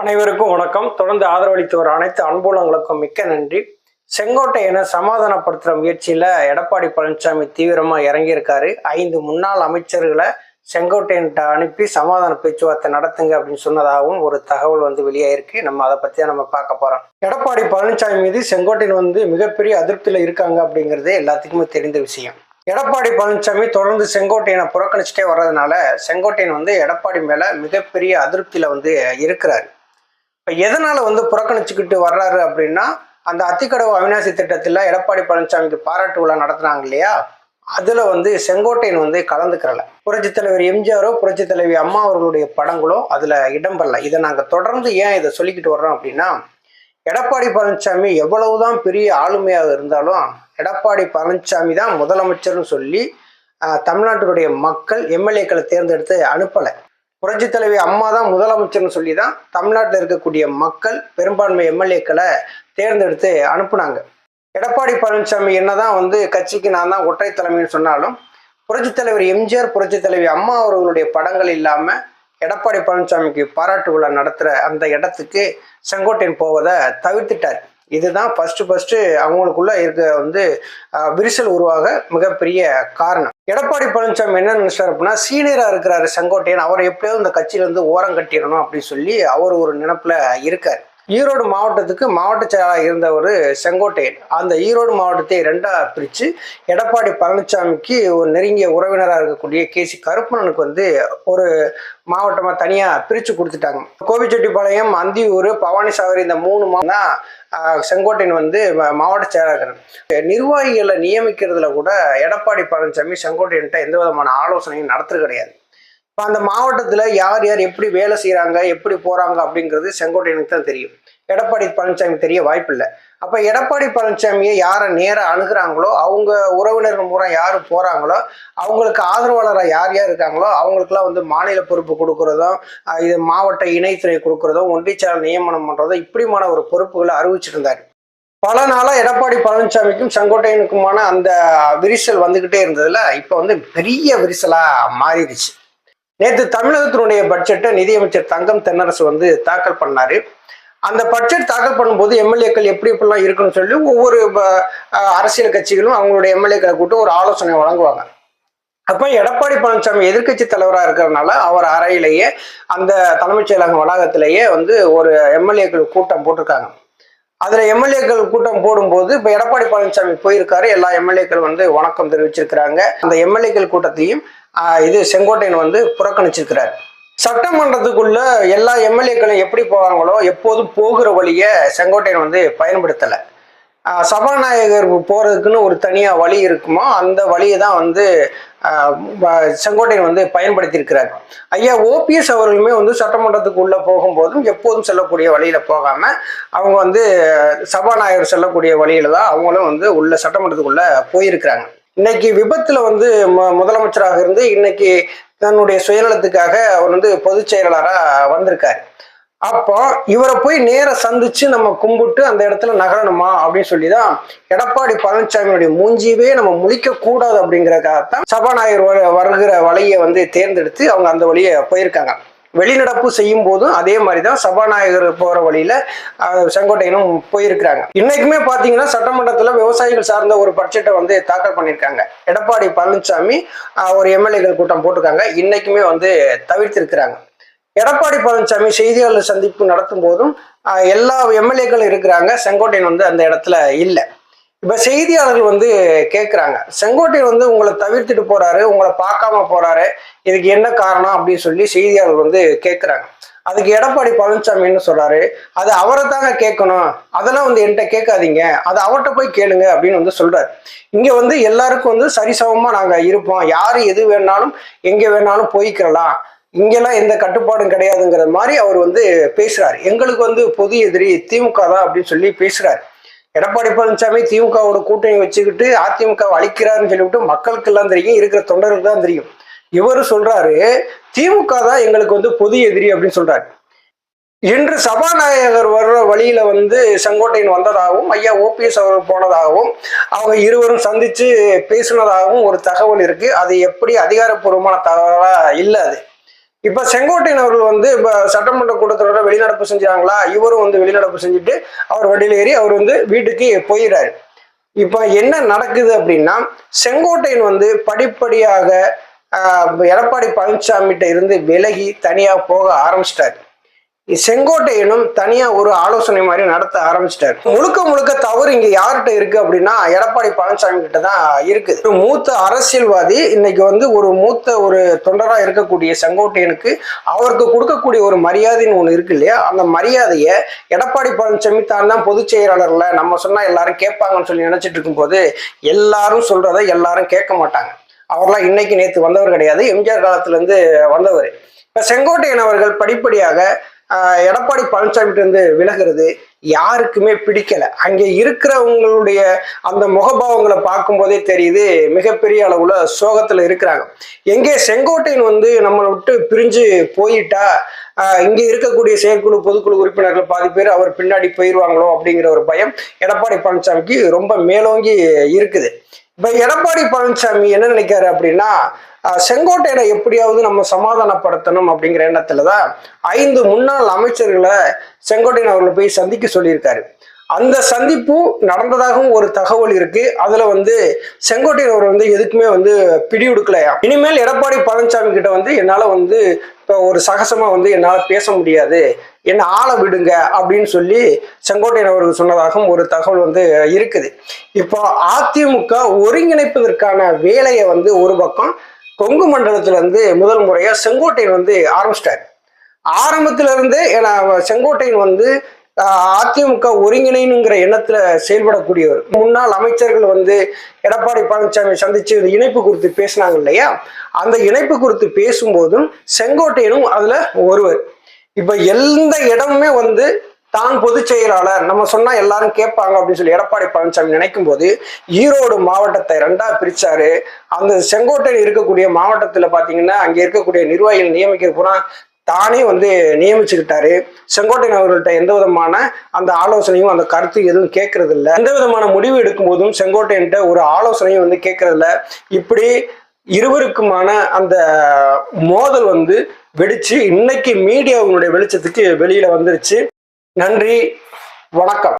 அனைவருக்கும் வணக்கம். தொடர்ந்து ஆதரவளித்து வர அனைத்து அன்புலங்களுக்கும் மிக்க நன்றி. செங்கோட்டையனை சமாதானப்படுத்துகிற முயற்சியில் எடப்பாடி பழனிசாமி தீவிரமாக இறங்கியிருக்காரு. ஐந்து முன்னாள் அமைச்சர்களை செங்கோட்டையன்ட்ட அனுப்பி சமாதான பேச்சுவார்த்தை நடத்துங்க அப்படின்னு சொன்னதாகவும் ஒரு தகவல் வந்து வெளியாயிருக்கு. நம்ம அதை பற்றியா நம்ம பார்க்க போகிறோம் எடப்பாடி பழனிசாமி மீது செங்கோட்டையன் வந்து மிகப்பெரிய அதிருப்தியில் இருக்காங்க அப்படிங்கிறதே எல்லாத்துக்குமே தெரிந்த விஷயம். எடப்பாடி பழனிசாமி தொடர்ந்து செங்கோட்டையனை புறக்கணிச்சுட்டே வர்றதுனால செங்கோட்டையன் வந்து எடப்பாடி மேலே மிகப்பெரிய அதிருப்தியில் வந்து இருக்கிறாரு. இப்போ எதனால் வந்து புறக்கணிச்சுக்கிட்டு வர்றாரு அப்படின்னா அந்த அத்திக்கடவு அவினாசி திட்டத்தில் எடப்பாடி பழனிசாமிக்கு பாராட்டு விழா நடத்துனாங்க இல்லையா? அதில் வந்து செங்கோட்டையன் வந்து கலந்துக்கிறல. புரட்சி தலைவர் எம்ஜிஆரோ புரட்சித் தலைவி அம்மா அவர்களுடைய படங்களோ அதில் இடம்பெறல. இதை நாங்கள் தொடர்ந்து ஏன் இதை சொல்லிக்கிட்டு வர்றோம் அப்படின்னா எடப்பாடி பழனிசாமி எவ்வளவுதான் பெரிய ஆளுமையாக இருந்தாலும் எடப்பாடி பழனிசாமி தான் முதலமைச்சர்னு சொல்லி தமிழ்நாட்டினுடைய மக்கள் எம்எல்ஏக்களை தேர்ந்தெடுத்து அனுப்பலை. புரட்சி தலைவி அம்மா தான் முதலமைச்சர்னு சொல்லி தான் தமிழ்நாட்டில் இருக்கக்கூடிய மக்கள் பெரும்பான்மை எம்எல்ஏக்களை தேர்ந்தெடுத்து அனுப்புனாங்க. எடப்பாடி பழனிசாமி என்னதான் வந்து கட்சிக்கு நான் தான் ஒற்றை தலைமைன்னு சொன்னாலும் புரட்சி தலைவர் எம்ஜிஆர் புரட்சித் தலைவி அம்மா அவர்களுடைய படங்கள் இல்லாமல் எடப்பாடி பழனிசாமிக்கு பாராட்டு விழா நடத்துகிற அந்த இடத்துக்கு செங்கோட்டையன் போவதை தவிர்த்துட்டார். இதுதான் ஃபர்ஸ்ட் ஃபர்ஸ்ட் அவங்களுக்குள்ள இருக்க வந்து விரிசல் உருவாக மிகப்பெரிய காரணம். எடப்பாடி பழனிசாமி என்ன நினைச்சார் அப்படின்னா சீனியரா இருக்கிறாரு செங்கோட்டையன் அவரை எப்படியாவது இந்த கட்சியில இருந்து ஓரம் கட்டிடணும் அப்படின்னு சொல்லி அவர் ஒரு நினப்பில் இருக்கார். ஈரோடு மாவட்டத்துக்கு மாவட்ட செயலாளர் ஒரு செங்கோட்டையன். அந்த ஈரோடு மாவட்டத்தை ரெண்டா பிரித்து எடப்பாடி பழனிசாமிக்கு ஒரு நெருங்கிய உறவினராக இருக்கக்கூடிய கே சி கருப்பணனுக்கு வந்து ஒரு மாவட்டமாக தனியாக பிரித்து கொடுத்துட்டாங்க. கோபிச்செட்டிப்பாளையம் அந்தியூர் பவானிசாகர் இந்த மூணு மாவட்டம் செங்கோட்டையன் வந்து மாவட்ட செயலாளர். நிர்வாகிகளை நியமிக்கிறதுல கூட எடப்பாடி பழனிசாமி செங்கோட்டையன்ட்ட எந்த விதமான ஆலோசனையும் நடத்துறது கிடையாது. இப்போ அந்த மாவட்டத்தில் யார் யார் எப்படி வேலை செய்கிறாங்க எப்படி போகிறாங்க அப்படிங்கிறது செங்கோட்டையனுக்கு தான் தெரியும். எடப்பாடி பழனிசாமி தெரிய வாய்ப்பில்லை. அப்போ எடப்பாடி பழனிசாமியை யாரை நேராக அணுகுறாங்களோ அவங்க உறவினர்கள் மூலம் யார் போகிறாங்களோ அவங்களுக்கு ஆதரவாளராக யார் யார் இருக்காங்களோ அவங்களுக்குலாம் வந்து மாநில பொறுப்பு கொடுக்குறதும் இது மாவட்ட இணைத்துறை கொடுக்குறதும் ஒன்றியச்சாளர் நியமனம் பண்ணுறதும் இப்படிமான ஒரு பொறுப்புகளை அறிவிச்சிருந்தார் பல நாளாக எடப்பாடி பழனிசாமிக்கும் செங்கோட்டையனுக்குமான அந்த விரிசல் வந்துக்கிட்டே இருந்ததுல இப்போ வந்து பெரிய விரிசலாக மாறிடுச்சு. நேற்று தமிழகத்தினுடைய பட்ஜெட்டை நிதியமைச்சர் தங்கம் தென்னரசு வந்து தாக்கல் பண்ணாரு. அந்த பட்ஜெட் தாக்கல் பண்ணும்போது எம்எல்ஏக்கள் எப்படி எப்படிலாம் இருக்குன்னு சொல்லி ஒவ்வொரு ப- அரசியல் கட்சிகளும் அவங்களுடைய எம்எல்ஏக்களை கூட்டு ஒரு ஆலோசனை வழங்குவாங்க. அப்போ எடப்பாடி பழனிசாமி எதிர்க்கட்சி தலைவராக இருக்கிறதுனால அவர் அறையிலேயே அந்த தலைமைச் செயலகம் வளாகத்திலேயே வந்து ஒரு எம்எல்ஏக்கள் கூட்டம் போட்டிருக்காங்க. அதில் எம்எல்ஏக்கள் கூட்டம் போடும்போது இப்போ எடப்பாடி பழனிசாமி போயிருக்காரு. எல்லா எம்எல்ஏக்கள் வந்து வணக்கம் தெரிவிச்சிருக்கிறாங்க. அந்த எம்எல்ஏக்கள் கூட்டத்தையும் இது செங்கோட்டையன் வந்து புறக்கணிச்சிருக்கிறார். சட்டமன்றத்துக்குள்ள எல்லா எம்எல்ஏக்களும் எப்படி போவாங்களோ எப்போதும் போகிற வழியை செங்கோட்டையன் வந்து பயன்படுத்தலை. சபாநாயகர் போகிறதுக்குன்னு ஒரு தனியாக வழி இருக்குமோ அந்த வழியை தான் வந்து செங்கோட்டையன் வந்து பயன்படுத்தியிருக்கிறார். ஐயா ஓபிஎஸ் அவர்களுமே வந்து சட்டமன்றத்துக்குள்ள போகும்போதும் எப்போதும் செல்லக்கூடிய வழியில போகாம அவங்க வந்து சபாநாயகர் செல்லக்கூடிய வழியில தான் அவங்களும் வந்து உள்ள சட்டமன்றத்துக்குள்ள போயிருக்கிறாங்க. இன்னைக்கு விபத்துல வந்து மு- முதலமைச்சராக இருந்து இன்னைக்கு தன்னுடைய சுயநலத்துக்காக அவர் வந்து பொதுச் செயலாளராக வந்திருக்காரு. அப்போ இவரை போய் நேர சந்திச்சு நம்ம கும்பிட்டு அந்த இடத்துல நகரணுமா அப்படின்னு சொல்லி தான் எடப்பாடி பழனிசாமியுடைய மூஞ்சியவே நம்ம முழிக்க கூடாது அப்படிங்கிறக்காகத்தான் சபாநாயகர் வருகிற வழியை வந்து தேர்ந்தெடுத்து அவங்க அந்த வழியை போயிருக்காங்க. வெளிநடப்பு செய்யும் போதும் அதே மாதிரி தான் சபாநாயகர் போகிற வழியில் செங்கோட்டையனும் போயிருக்கிறாங்க. இன்னைக்குமே பார்த்தீங்கன்னா சட்டமன்றத்தில் விவசாயிகள் சார்ந்த ஒரு பட்ஜெட்டை வந்து தாக்கல் பண்ணியிருக்காங்க. எடப்பாடி பழனிசாமி ஒரு எம்எல்ஏக்கள் கூட்டம் போட்டிருக்காங்க. இன்னைக்குமே வந்து தவிர்த்திருக்கிறாங்க. எடப்பாடி பழனிசாமி செய்தியாளர் சந்திப்பு நடத்தும் போதும் எல்லா எம்எல்ஏக்களும் இருக்கிறாங்க. செங்கோட்டையன் வந்து அந்த இடத்துல இல்லை. இப்ப செய்தியாளர்கள் வந்து கேட்குறாங்க செங்கோட்டையன் வந்து உங்களை தவிர்த்துட்டு போறாரு உங்களை பார்க்காம போறாரு இதுக்கு என்ன காரணம் அப்படின்னு சொல்லி செய்தியாளர்கள் வந்து கேட்குறாங்க அதுக்கு எடப்பாடி பழனிசாமி என்ன சொல்றாரு அது அவரை தாங்க கேட்கணும் அதெல்லாம் வந்து என்கிட்ட கேட்காதீங்க அது அவர்கிட்ட போய் கேளுங்க அப்படின்னு வந்து சொல்றாரு. இங்க வந்து எல்லாருக்கும் வந்து சரிசமமா நாங்க இருப்போம் யாரு எது வேணாலும் எங்க வேணாலும் போய்க்கிறலாம் இங்கெல்லாம் எந்த கட்டுப்பாடும் கிடையாதுங்கிற மாதிரி அவர் வந்து பேசுறாரு. எங்களுக்கு வந்து பொது எதிரி திமுக தான் அப்படின்னு சொல்லி பேசுறாரு. எடப்பாடி பழனிசாமி திமுகவோட கூட்டணி வச்சுக்கிட்டு அதிமுக அழிக்கிறாருன்னு சொல்லிவிட்டு மக்களுக்கு எல்லாம் தெரியும் இருக்கிற தொண்டர்களுக்கு தான் தெரியும். இவர் சொல்றாரு திமுக தான் எங்களுக்கு வந்து பொது எதிரி அப்படின்னு சொல்றாரு. இன்று சபாநாயகர் வர்ற வழியில வந்து செங்கோட்டையன் வந்ததாகவும் ஐயா ஓபிஎஸ் அவர் போனதாகவும் அவங்க இருவரும் சந்திச்சு பேசினதாகவும் ஒரு தகவல் இருக்கு. அது எப்படி அதிகாரப்பூர்வமான தகவலா இல்லை அது? இப்ப செங்கோட்டையன் அவர்கள் வந்து இப்ப சட்டமன்ற கூட்டத்தோட வெளிநடப்பு செஞ்சாங்களா? இவரும் வந்து வெளிநடப்பு செஞ்சுட்டு அவர் வண்டியில் ஏறி அவர் வந்து வீட்டுக்கு போயிடுறாரு இப்ப என்ன நடக்குது அப்படின்னா செங்கோட்டையன் வந்து படிப்படியாக எடப்பாடி பழனிசாமி கிட்ட இருந்து விலகி தனியா போக ஆரம்பிச்சிட்டாரு. செங்கோட்டையனும் தனியா ஒரு ஆலோசனை மாதிரி நடத்த ஆரம்பிச்சிட்டாரு. முழுக்க முழுக்க தவறு இங்க யார்கிட்ட இருக்கு அப்படின்னா எடப்பாடி பழனிசாமி கிட்ட தான் இருக்குது ஒரு மூத்த அரசியல்வாதி இன்னைக்கு வந்து ஒரு மூத்த ஒரு தொண்டரா இருக்கக்கூடிய செங்கோட்டையனுக்கு அவருக்கு கொடுக்கக்கூடிய ஒரு மரியாதைன்னு ஒண்ணு இருக்கு இல்லையா? அந்த மரியாதையை எடப்பாடி பழனிசாமி தான் தான் பொதுச் செயலாளர்ல நம்ம சொன்னா எல்லாரும் கேட்பாங்கன்னு சொல்லி நினைச்சிட்டு இருக்கும்போது எல்லாரும் சொல்றதை எல்லாரும் கேட்க மாட்டாங்க. அவர்லாம் இன்னைக்கு நேத்து வந்தவர் கிடையாது. எம்ஜிஆர் காலத்துல இருந்து வந்தவர். இப்ப செங்கோட்டையன் அவர்கள் படிப்படியாக எடப்பாடி பழனிசாமிகிட்ட இருந்து விலகிறது யாருக்குமே பிடிக்கல. அங்கே இருக்கிறவங்களுடைய அந்த முகபாவங்களை பார்க்கும்போதே தெரியுது மிகப்பெரிய அளவுல சோகத்துல இருக்கிறாங்க. எங்கே செங்கோட்டையன் வந்து நம்மளை விட்டு பிரிஞ்சு போயிட்டா இங்கே இங்க இருக்கக்கூடிய செயற்குழு பொதுக்குழு உறுப்பினர்கள் பாதி பேர் அவர் பின்னாடி போயிடுவாங்களோ அப்படிங்கிற ஒரு பயம் எடப்பாடி பழனிசாமிக்கு ரொம்ப மேலோங்கி இருக்குது. இப்போ எடப்பாடி பழனிசாமி என்ன நினைக்காரு அப்படின்னா செங்கோட்டையனை எப்படியாவது நம்ம சமாதானப்படுத்தணும் அப்படிங்கிற எண்ணத்துல தான் ஐந்து முன்னாள் அமைச்சர்களை செங்கோட்டையன் அவர்களை போய் சந்திக்க சொல்லியிருக்காரு. அந்த சந்திப்பு நடந்ததாகவும் ஒரு தகவல் இருக்கு. அதுல வந்து செங்கோட்டையன் அவர் வந்து எதுக்குமே வந்து பிடி கொடுக்கலையா இனிமேல் எடப்பாடி பழனிசாமி கிட்ட வந்து என்னால வந்து இப்போ ஒரு சகசமா வந்து என்னால் பேச முடியாது. என்னை ஆள விடுங்க அப்படின்னு சொல்லி செங்கோட்டையன் அவர்கள் சொன்னதாகவும் ஒரு தகவல் வந்து இருக்குது. இப்போ அதிமுக ஒருங்கிணைப்பதற்கான வேலையை வந்து ஒரு பக்கம் கொங்கு மண்டலத்துல இருந்து முதல் முறையா செங்கோட்டையன் வந்து ஆரம்பிச்சிட்டாரு. ஆரம்பத்துல இருந்தே ஏன்னா செங்கோட்டையன் வந்து அதிமுக ஒருங்கிணைனுங்கிற எண்ணத்துல செயல்படக்கூடியவர். முன்னாள் அமைச்சர்கள் வந்து எடப்பாடி பழனிசாமி சந்திச்சு இணைப்பு குறித்து பேசினாங்க இல்லையா? அந்த இணைப்பு குறித்து பேசும்போதும் செங்கோட்டையனும் அதுல ஒருவர். இப்ப எந்த இடமுமே வந்து தான் பொதுச் செயலாளர் நம்ம சொன்னா எல்லாரும் கேட்பாங்க அப்படின்னு சொல்லி எடப்பாடி பழனிசாமி நினைக்கும் போது ஈரோடு மாவட்டத்தை ரெண்டா பிரிச்சாரு. அந்த செங்கோட்டையில் இருக்கக்கூடிய மாவட்டத்துல பாத்தீங்கன்னா அங்க இருக்கக்கூடிய நிர்வாகிகள் நியமிக்கிற பூரா தானே வந்து நியமிச்சுக்கிட்டாரு. செங்கோட்டையன் அவர்கள்ட்ட எந்த விதமான அந்த ஆலோசனையும் அந்த கருத்து எதுவும் கேட்கறது இல்லை. எந்த விதமான முடிவு எடுக்கும் போதும் செங்கோட்டையன்ட்ட ஒரு ஆலோசனையும் வந்து கேட்கறது இல்லை. இப்படி இருவருக்குமான அந்த மோதல் வந்து வெடிச்சு இன்னைக்கு மீடியாவுடைய வெளிச்சத்துக்கு வெளியில வந்துருச்சு. நன்றி வணக்கம்.